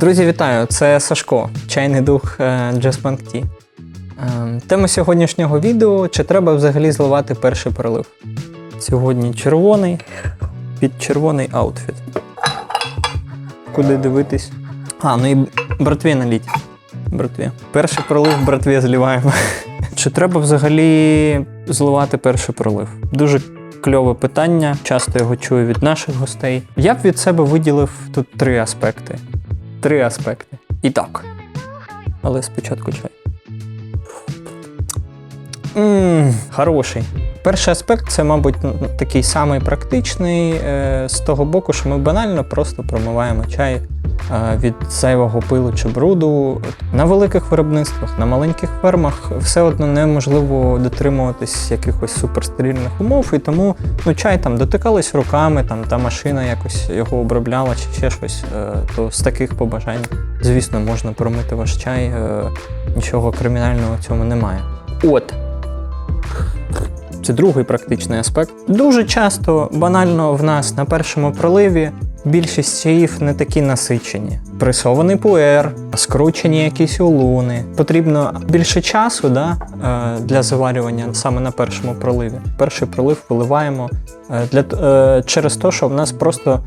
Друзі, вітаю! Це Сашко, чайний дух е, Just Bank Tea. Е, Тема сьогоднішнього відео: чи треба взагалі зливати перший перелив? Сьогодні червоний під червоний аутфіт. Куди дивитись? А, ну і братві наліть. Братві. Перший пролив братві зливаємо. Чи треба взагалі зливати перший пролив? Дуже кльове питання, часто його чую від наших гостей. Я б від себе виділив тут три аспекти. Три аспекти. І так. Але спочатку чай. Ммм, хороший. Перший аспект це, мабуть, такий самий практичний е, з того боку, що ми банально просто промиваємо чай від зайвого пилу чи бруду. На великих виробництвах, на маленьких фермах все одно неможливо дотримуватись якихось суперстерильних умов, і тому ну, чай там дотикались руками, там та машина якось його обробляла чи ще щось, е, то з таких побажань, звісно, можна промити ваш чай. е, Нічого кримінального в цьому немає. От. Це другий практичний аспект. Дуже часто банально в нас на першому проливі більшість чаїв не такі насичені. Пресований пуер, скручені якісь улуни. Потрібно більше часу да, е, для заварювання саме на першому проливі. Перший пролив виливаємо е, для, е, через те, що в нас просто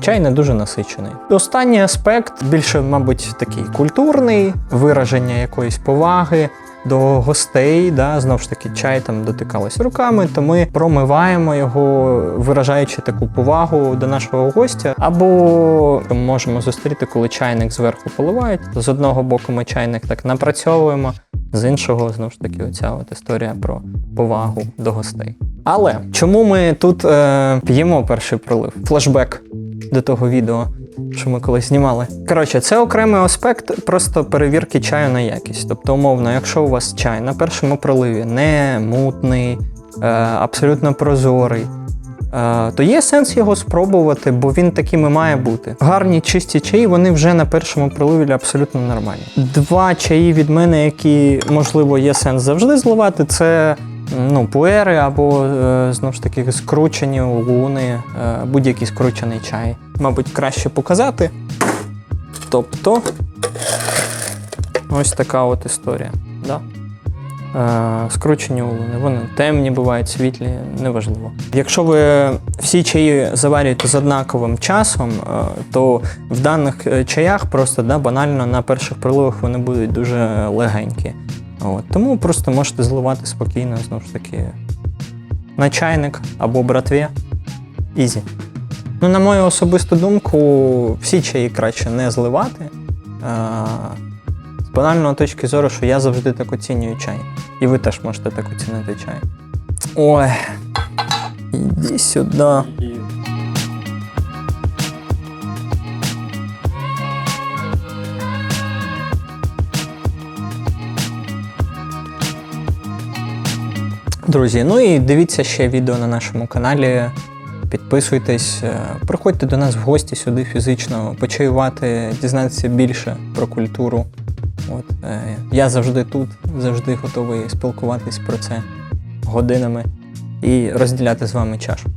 чай не дуже насичений. Останній аспект більше, мабуть, такий культурний, вираження якоїсь поваги до гостей, да, знову ж таки, чай там дотикались руками, то ми промиваємо його, виражаючи таку повагу до нашого гостя. Або можемо зустріти, коли чайник зверху поливають. З одного боку ми чайник так напрацьовуємо, з іншого, знову ж таки, оця от історія про повагу до гостей. Але чому ми тут е, п'ємо перший пролив? Флешбек до того відео, що ми колись знімали. Коротше, це окремий аспект просто перевірки чаю на якість. Тобто, умовно, якщо у вас чай на першому проливі не мутний, е, абсолютно прозорий. е, То є сенс його спробувати, бо він таким і має бути. Гарні чисті чаї, вони вже на першому проливі абсолютно нормальні. Два чаї від мене, які, можливо, є сенс завжди зливати, це ну, пуери або е, знову ж таки скручені луни, е, будь-який скручений чай. Мабуть, краще показати. Тобто, ось така от історія. Да? Е, скручені улуни. Вони темні бувають, світлі, неважливо. Якщо ви всі чаї заварюєте з однаковим часом, то в даних чаях просто да, банально на перших приливах вони будуть дуже легенькі. От. Тому просто можете зливати спокійно, знову ж таки, на чайник або братві. Ізі. Ну, на мою особисту думку, всі чаї краще не зливати. З банальної точки зору, що я завжди так оцінюю чай. І ви теж можете так оцінити чай. Ой. Іди сюди. Друзі, ну і дивіться ще відео на нашому каналі. Підписуйтесь, е, приходьте до нас в гості сюди фізично, почаювати, дізнатися більше про культуру. От, е, я завжди тут, завжди готовий спілкуватись про це годинами і розділяти з вами чашу.